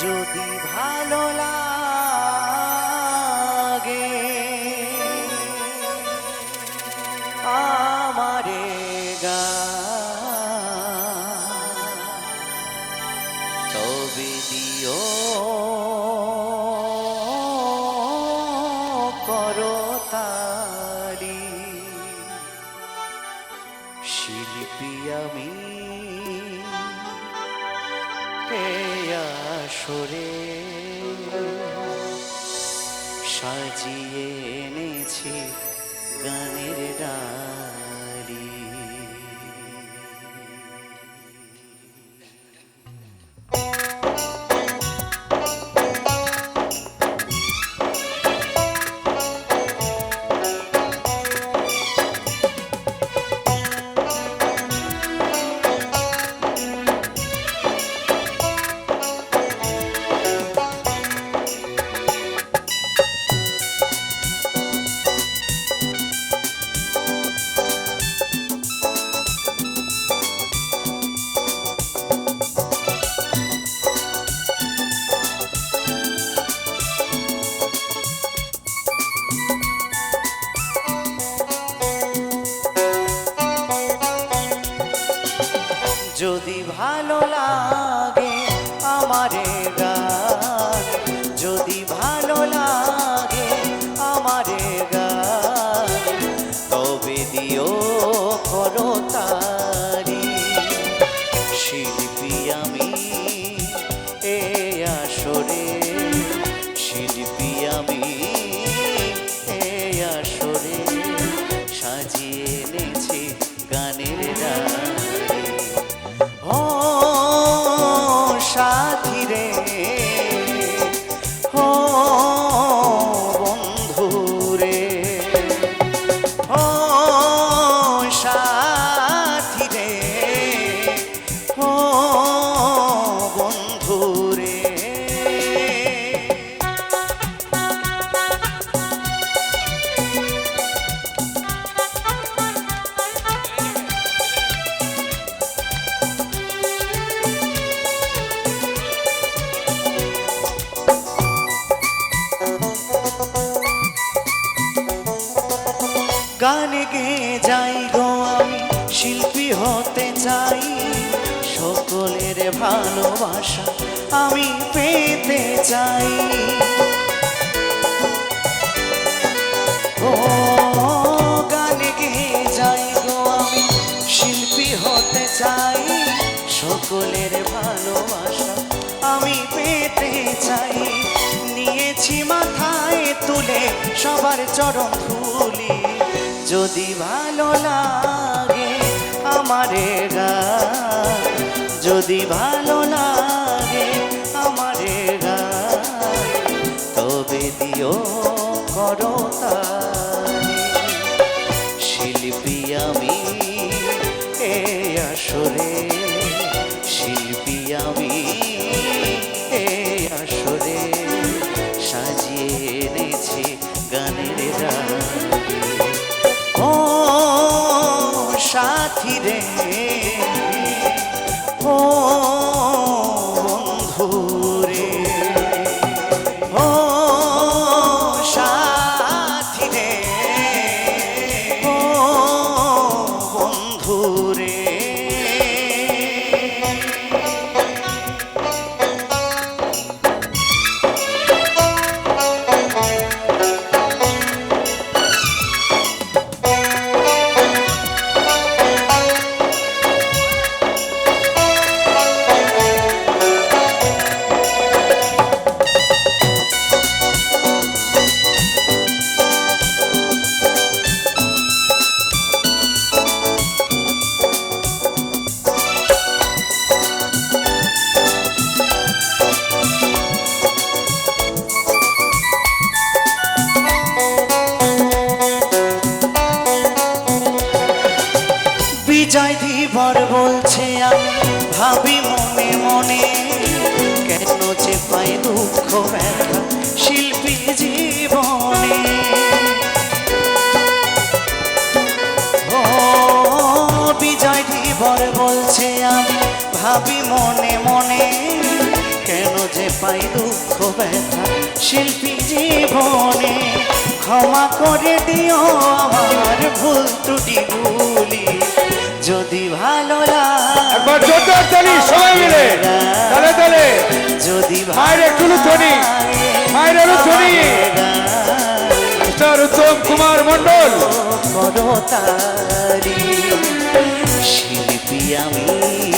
যদি ভালো লাগে আমারে গান, তবে দিও করতালি শিল্পী আমি আসরে সাজিয়ে এনেছি যদি ভালো লাগে আমারে গান, যদি ভালো লাগে আমারে গান, তবে দিও করো তারি শিল্পী আমি এ আসরে, শিল্পী আমি এ আসরে, সাজিয়ে গান গেয়ে যাই গো আমি, শিল্পী হতে চাই। সকলের ভালোবাসা আমি পেতে চাই। ও গান গেয়ে যাই গো আমি, শিল্পী হতে চাই। সকলের ভালোবাসা আমি পেতে চাই। নিয়েছি মাথায় তুলে সবার চরণ ধুলি যদি ভালো লাগে আমারে গান যদি ভালো লাগে আমারে গান তবে দিও করো তালি। শিল্পী আমি এ আসরে শিল্পী আমি সাথী রে। যাই দিবার বলছে, আমি ভাবি মনে মনে, কেন যে পাই দুঃখ ব্যথা শিল্পী জীবনে? বিজয় দিবার বলছে, আমি ভাবি মনে মনে, কেন যে পাই দুঃখ ব্যথা শিল্পী জীবনে? ক্ষমা করে দিও আমার ভুল ত্রুটিগুলো। যদি ভালো লাগে। একবার জোরদার তালি সবাই মিলে। তালে তালে। যদি মায়ের একটু ধ্বনি। মায়ের আরও ধ্বনি। মিস্টার উত্তম কুমার মন্ডল শিল্পী আমি।